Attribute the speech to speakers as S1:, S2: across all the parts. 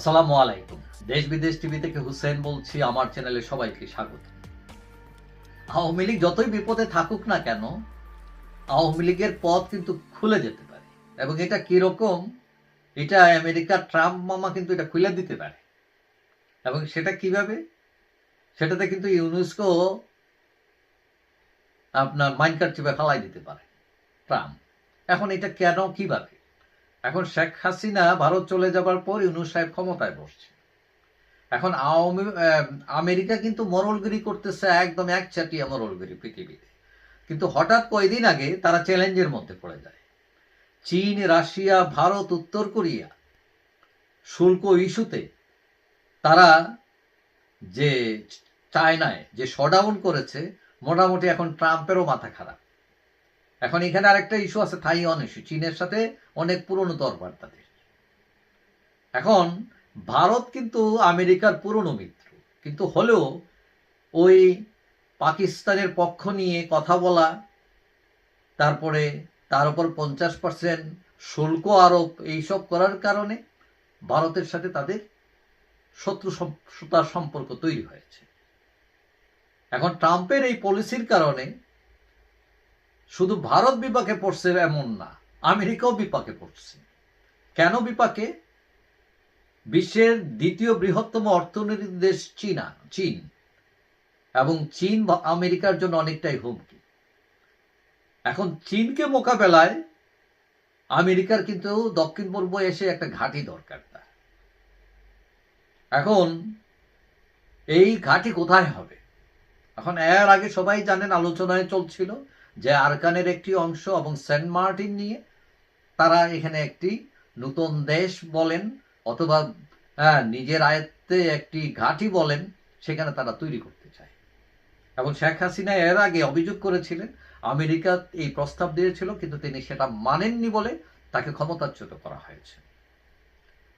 S1: আসসালামু আলাইকুম। দেশ বিদেশ টিভি থেকে হুসেন বলছি, আমার চ্যানেলে সবাইকে স্বাগত। আওয়ামী লীগ যতই বিপদে থাকুক না কেন, আওয়ামী লীগের পথ কিন্তু খুলে যেতে পারে। এবং এটা কীরকম, এটা আমেরিকার ট্রাম্প মামা কিন্তু এটা খুলে দিতে পারে। এবং সেটা কীভাবে? সেটাতে কিন্তু ইউনেস্কো আপনার মাইনকার চিপে ফালাই দিতে পারে, ট্রাম্প। এখন এটা কেন, কীভাবে? এখন শেখ হাসিনা ভারত চলে যাবার পর ইউনুস সাহেব ক্ষমতায় বসছে। এখন আওয়ামী আমেরিকা কিন্তু মরলগিরি করতেছে একদম এক চাটিয়া মরলগিরি পৃথিবীতে। কিন্তু হঠাৎ কয়েকদিন আগে তারা চ্যালেঞ্জের মধ্যে পড়ে যায়। চীন, রাশিয়া, ভারত, উত্তর কোরিয়া শুল্ক ইস্যুতে তারা যে চায়নায় যে শডাউন করেছে, মোটামুটি এখন ট্রাম্পেরও মাথা খারাপ। এখন এখানে আরেকটা ইস্যু আছে থাইওয়ান ইস্যু চীনের সাথে অনেক পুরনো দরবার তাদের এখন ভারত কিন্তু আমেরিকার পুরনো মিত্র, কিন্তু হলেও ওই পাকিস্তানের পক্ষ নিয়ে কথা বলা, তারপরে তার উপর পঞ্চাশ পার্সেন্ট শুল্ক আরোপ, এইসব করার কারণে ভারতের সাথে তাদের শত্রু সম্পর্ক তৈরি হয়েছে। এখন ট্রাম্পের এই পলিসির কারণে শুধু ভারত বিপাকে পড়ছে এমন না, আমেরিকাও বিপাকে পড়ছে। কেন বিপাকে? বিশ্বের দ্বিতীয় বৃহত্তম অর্থনৈতিক দেশ চীনা, চীন। এবং চীন আমেরিকার জন্য অনেকটাই হুমকি। এখন চীনকে মোকাবেলায় আমেরিকার কিন্তু দক্ষিণ পূর্ব এসে একটা ঘাঁটি দরকার তার। এখন এই ঘাঁটি কোথায় হবে? এখন এর আগে সবাই জানেন আলোচনায় চলছিল যে আরকানের একটি অংশ এবং সেন্ট মার্টিন নিয়ে তারা এখানে একটি নতুন দেশ বলেন অথবা হ্যাঁ, নিজের আয়ত্তে একটি ঘাঁটি বলেন সেখানে তারা তৈরি করতে চায়। এবং শেখ হাসিনা এর আগে অভিযোগ করেছিলেন আমেরিকা এই প্রস্তাব দিয়েছিল কিন্তু তিনি সেটা মানেননি বলে তাকে ক্ষমতাচ্যুত করা হয়েছে।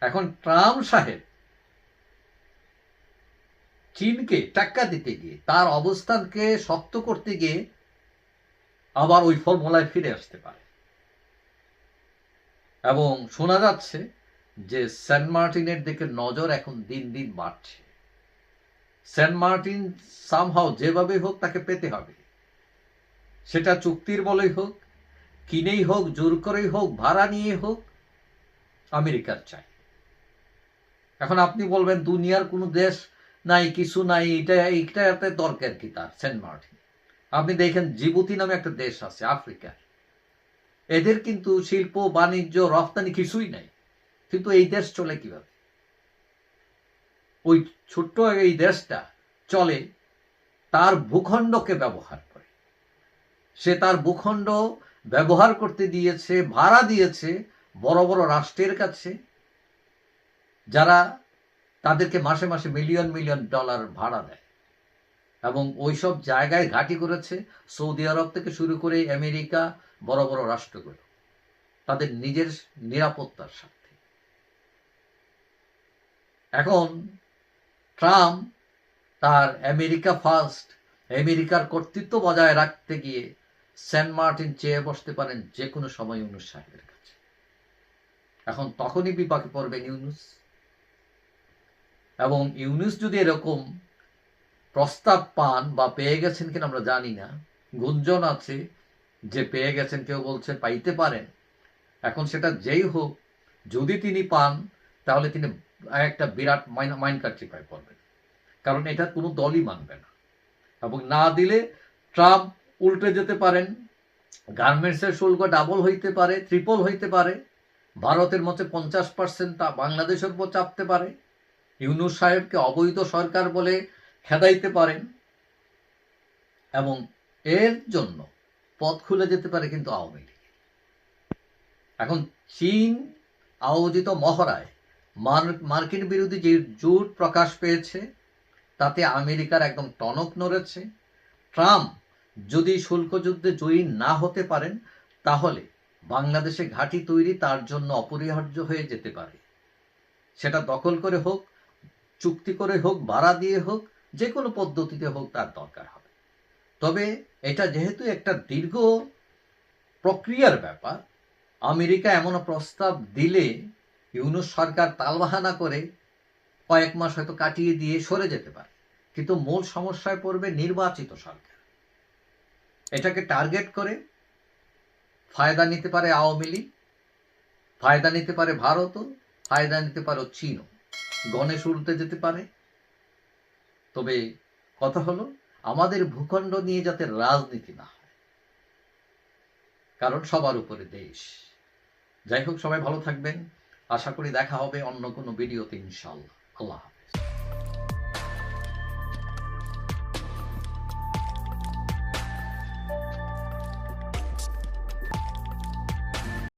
S1: এখন ট্রাম্প সাহেব চীনকে টাক্কা দিতে গিয়ে তার অবস্থানকে শক্ত করতে গিয়ে আবার ওই ফর্মুলায় ফিরে আসতে পারে। এবং শোনা যাচ্ছে যে সেন্ট মার্টিনের দিকে নজর এখন দিন দিন বাড়ছে। সেন্ট মার্টিন সামহাও যেভাবে হোক তাকে পেতে হবে। সেটা চুক্তির বলেই হোক, কিনেই হোক, জোর করেই হোক, ভাড়া নিয়ে হোক, আমেরিকার চাই। এখন আপনি বলবেন, দুনিয়ার কোনো দেশ নাই, কিছু নাই, এটা, এইটাতে দরকার কি তার সেন্ট মার্টিন? আপনি দেখেন জিবুতি নামে একটা দেশ আছে আফ্রিকার এদের কিন্তু শিল্প, বাণিজ্য, রফতানি কিছুই নাই। কিন্তু এই দেশ চলে কীভাবে? ওই ছোট্ট এই দেশটা চলে, তার ভূখণ্ডকে ব্যবহার করে। সে তার ভূখণ্ড ব্যবহার করতে দিয়েছে, ভাড়া দিয়েছে বড় বড় রাষ্ট্রের কাছে, যারা তাদেরকে মাসে মাসে মিলিয়ন মিলিয়ন ডলার ভাড়া দেয়। এবং ওইসব জায়গায় ঘাঁটি করেছে সৌদি আরব থেকে শুরু করে আমেরিকা, বড় বড় রাষ্ট্রগুলো। তাদের নিজের নিরাপত্তার স্বার্থে। এখন ট্রাম্প তার আমেরিকা ফার্স্ট, আমেরিকার কর্তৃত্ব বজায় রাখতে গিয়ে সেন্ট মার্টিন চেয়ে বসতে পারেন যে কোনো সময় ইউনুস সাহেবের কাছে। এখন তখনই বিপাকে পড়বেন ইউনুস। এবং ইউনুস যদি এরকম প্রস্তাব পান বা পেয়ে গেছেন কিনা আমরা জানি না। গুঞ্জন আছে যে পেয়ে গেছেন, কেউ বলছে পাইতে পারেন। এখন সেটা যেই হোক, যদি তিনি পান, তাহলে তিনি একটা বিরাট মাইন কার্যিপায় পড়বেন। কারণ এটা কোনো দলই মানবে না। এবং না দিলে ট্রাম্প উল্টে যেতে পারেন, গার্মেন্টসের শুল্ক ডাবল হইতে পারে ট্রিপল হইতে পারে, ভারতের মধ্যে পঞ্চাশ পার্সেন্ট বাংলাদেশের উপর চাপতে পারে। ইউনুস সাহেবকে অবৈধ সরকার বলে খেদাইতে পারেন এবং এর জন্য পথ খুলে যেতে পারে কিন্তু আওয়ামী লীগ। এখন চীন আয়োজিত মহড়ায় মার- মার্কিন বিরোধী যে জোট প্রকাশ পেয়েছে, তাতে আমেরিকার একদম টনক নড়েছে। ট্রাম্প যদি শুল্ক যুদ্ধে জয়ী না হতে পারেন, তাহলে বাংলাদেশে ঘাঁটি তৈরি তার জন্য অপরিহার্য হয়ে যেতে পারে। সেটা দখল করে হোক, চুক্তি করে হোক, ভাড়া দিয়ে হোক যে কোনো পদ্ধতিতে হোক তার দরকার হবে। তবে এটা যেহেতু একটা দীর্ঘ প্রক্রিয়ার ব্যাপার, আমেরিকা এমন প্রস্তাব দিলে ইউনুস সরকার তালবাহানা করে কয়েক মাস হয়তো কাটিয়ে দিয়ে সরে যেতে পারে। কিন্তু মূল সমস্যায় পড়বে নির্বাচিত সরকার। এটাকে টার্গেট করে ফায়দা নিতে পারে আওয়ামী লীগ, ফায়দা নিতে পারে ভারতও, ফায়দা নিতে পারে চীনও। গণেশ উড়তে যেতে পারে তবে কথা হলো, আমাদের ভূখণ্ড নিয়ে যাতে রাজনীতি না হয়। কারণ সবার উপরে দেশ। যাই হোক, সবাই ভালো থাকবেন। আশা করি দেখা হবে অন্য কোনো ভিডিওতে ইনশাল্লাহ আল্লাহ।